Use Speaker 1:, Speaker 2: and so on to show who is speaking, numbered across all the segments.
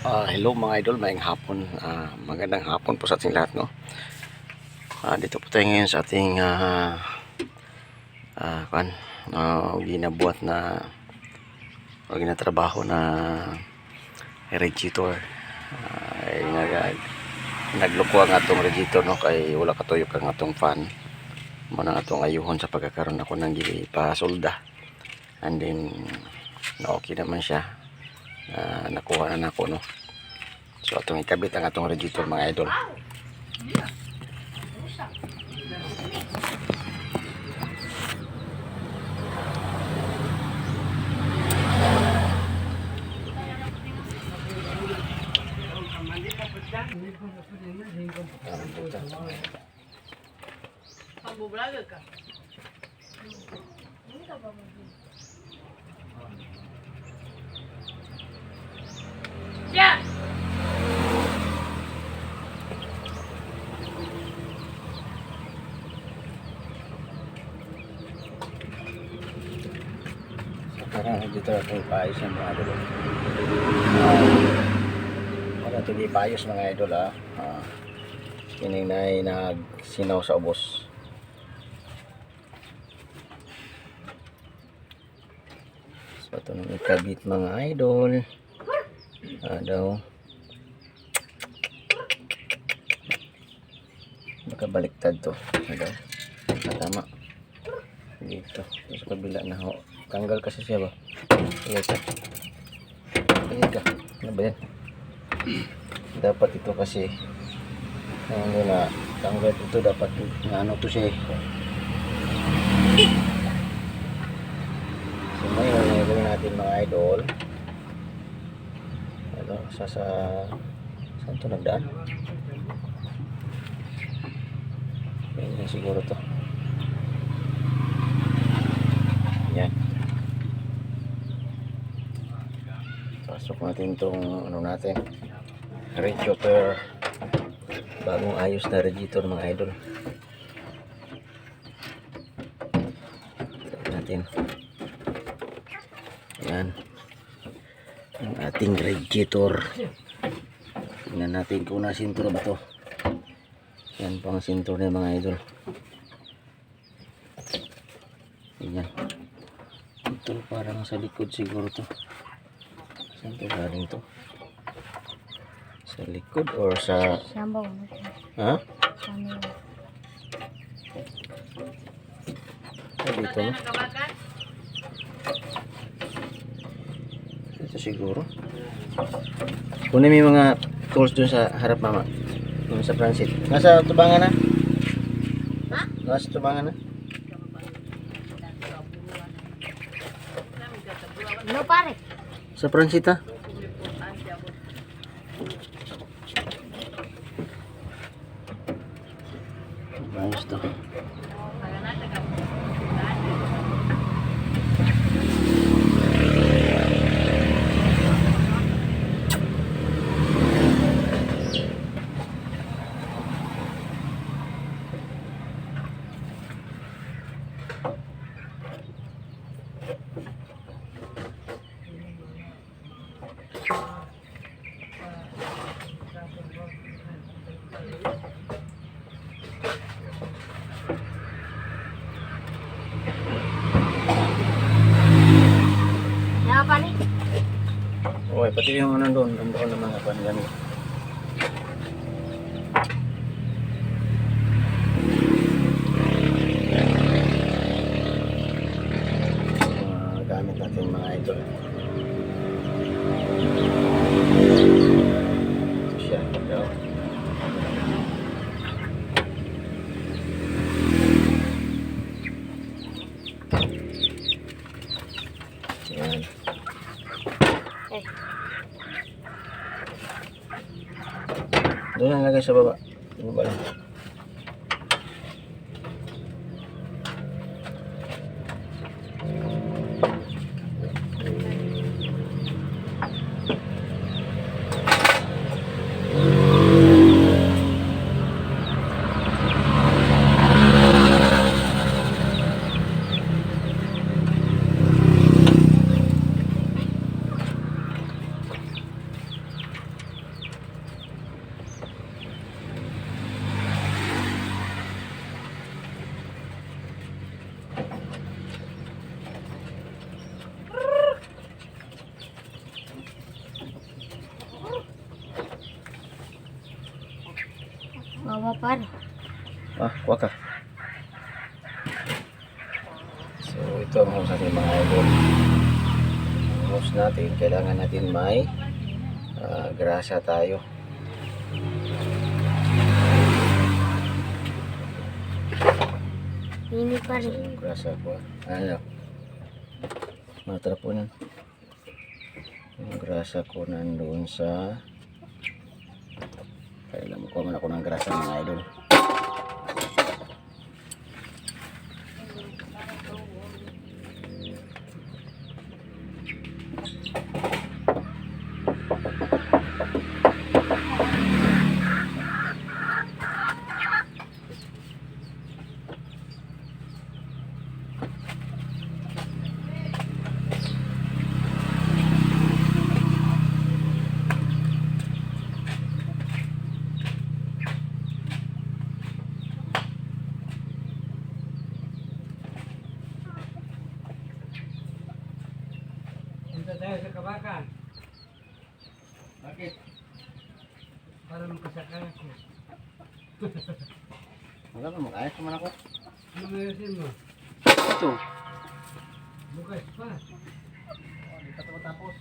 Speaker 1: Ah, hello mga idol, maayong hapon. Ah, magandang hapon po sa ating lahat, no? Ah, dito po tayo ngayon sa ating ah ah, kan, ah, ginabuhat na o ginatrabaho na radiator. Ah, ay nag nagluko ang atong radiator no kay wala katuyok ang atong fan. Mo nang atong ayuhon sa pagkakaroon ako ng gipasolda. And then na okay naman siya. Ah, nakuha na nako no. So atong ikabit ang atong radiator mga idol.
Speaker 2: Ka. Yeah!
Speaker 1: Parang dito ako ipaayos ng mga idol. Wala ito ipaayos mga idol ah. Ah, kining na ay nagsinaw sa ubos. So ito nang ikabit mga idol. Ah, daw. Nakabaliktad to. Ano? Ah, tama. Dito. Sa kabila na ho. Tanggal kasi siya ba? Sige ka. Sige ka. Ano ba yan? Dapat ito kasi ano na tanggal ito dapat na ano to siya eh. So ngayon ang gawin natin mga idol. Ano, sa sa saan to nagdaan? Ganyan siguro to. Yan. Pasok natin tong ano natin. Radiator. Bagong ayos na radiator mga idol. Try natin. Yan. Ang ating radiator. Tingnan natin kung na sintura ba to. Yan pang sintura niya mga idol. Yan. Ito parang sa likod siguro to. Saan to galing to? Sa likod or sa...
Speaker 3: Sambaw.
Speaker 1: Ha?
Speaker 3: Yun?
Speaker 1: Ah, dito no?
Speaker 2: Nakabakan?
Speaker 1: Dito siguro. Kunin mo yung mga tools dun sa harap mama. Yung sa transit. Nasa tubangan na?
Speaker 2: Ha?
Speaker 1: Nasa tubangan na?
Speaker 3: Ano pare?
Speaker 1: Sa transit ha? Ayos to.
Speaker 3: Ano pare?
Speaker 1: Okay, pati yung ano doon, doon ng mga panigami. Mga gamit natin mga idol. Ito siya. Ito. Yan.
Speaker 3: Eh,
Speaker 1: Doon ang lagay sa baba. Sa baba lang.
Speaker 3: Pare.
Speaker 1: Ah, kuha ka. So, ito ang hose natin mga idol. Ang hose natin, kailangan natin may ah, grasa tayo.
Speaker 3: Ini.
Speaker 1: So, yung grasa ko. Ano? Matrapunan. Yung grasa ko nandoon sa... Kailan mo ko ako ng grasa mga idol.
Speaker 4: Kabakan
Speaker 1: Bakit?
Speaker 4: para makasakay ako.
Speaker 1: Wala ka, mag-ayos naman ako.
Speaker 4: Ano mayroon mo?
Speaker 1: Ito.
Speaker 4: Bukas pa.
Speaker 1: Hindi pa ito matapos.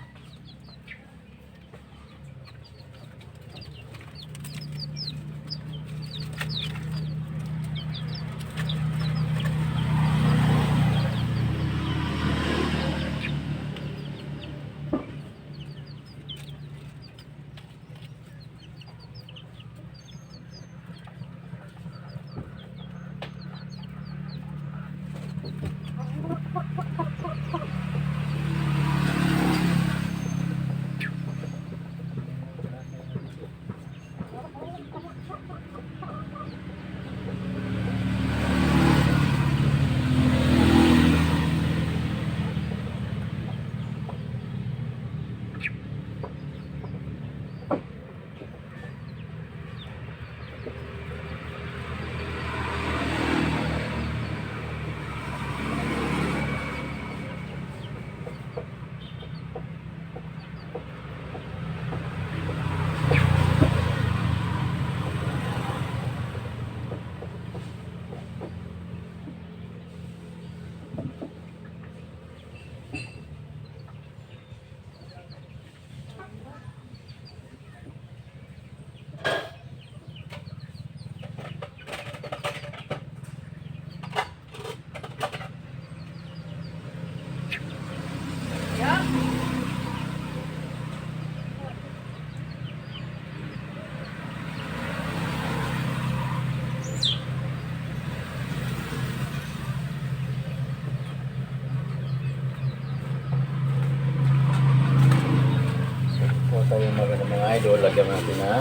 Speaker 1: Mga idol, lagyan natin na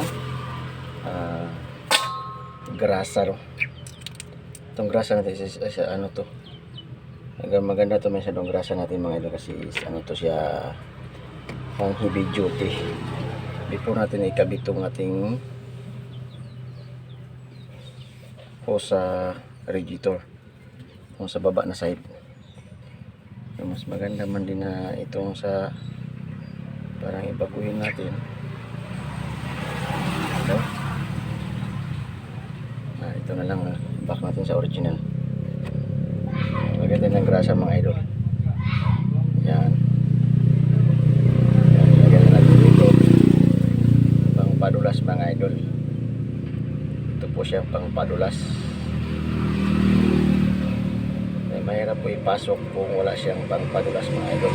Speaker 1: ah, grasa ro. Itong grasa natin is, is, ano to. Hanggang maganda to may sadong grasa natin mga idol kasi is, ano to siya pang heavy duty. Before natin ikabit itong ating hose sa radiator. Yung sa baba na side. Mas maganda man din na itong sa parang ibaguhin natin ito na lang ah. back natin sa original. Maganda ng grasa mga idol. Yan. Yan lagyan na natin dito. Pang padulas mga idol. Ito po siya pang padulas. Eh, mahirap po ipasok kung wala siyang pang padulas mga idol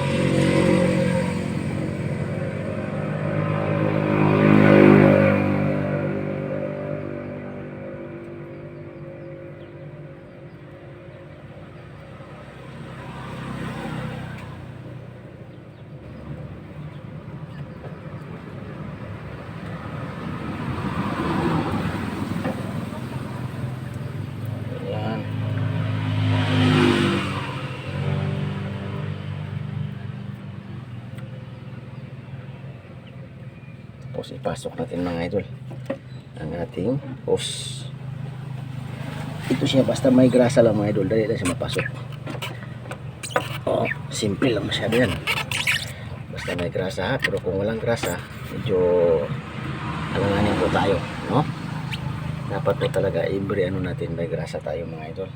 Speaker 1: Ayan. Tapos ipasok natin mga idol ang ating hose. Ito siya basta may grasa lang mga idol dali lang siya mapasok. Oh, simple lang masyado yan. Basta may grasa ha, pero kung walang grasa, medyo alanganin po tayo, no? dapat po talaga every ano natin may grasa tayo mga idol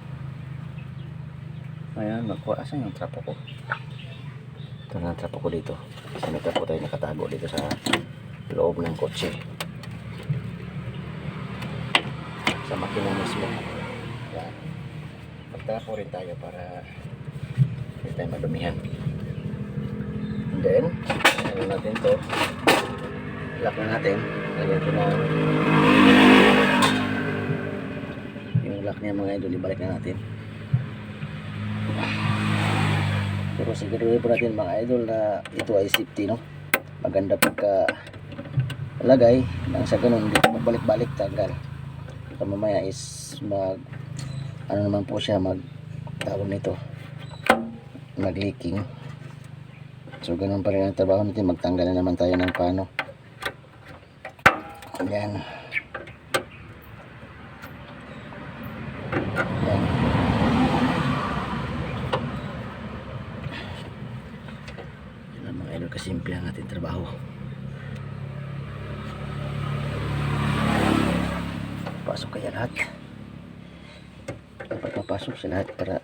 Speaker 1: ayan nakuha asan yung trapo ko ito na ang trapo ko dito kasi may trapo tayo nakatago dito sa loob ng kotse. Sa makina mismo. Yan magtrapo rin tayo para hindi tayo madumihan. And then ano natin to? Lock na natin. Lagyan ko na. Yung lock niya mga idol ibalik na natin. Pero siguro natin mga idol na ito ay safety no? Maganda pagka lagay nang sa ganun ko magbalik-balik tanggal so mamaya is mag ano naman po siya mag tawag nito mag leaking so ganun pa rin ang trabaho natin. Magtanggal na naman tayo ng pano. Yan yan yan ang mga idol kasimple ang ating trabaho pasok kaya lahat. Dapat mapasok sa lahat para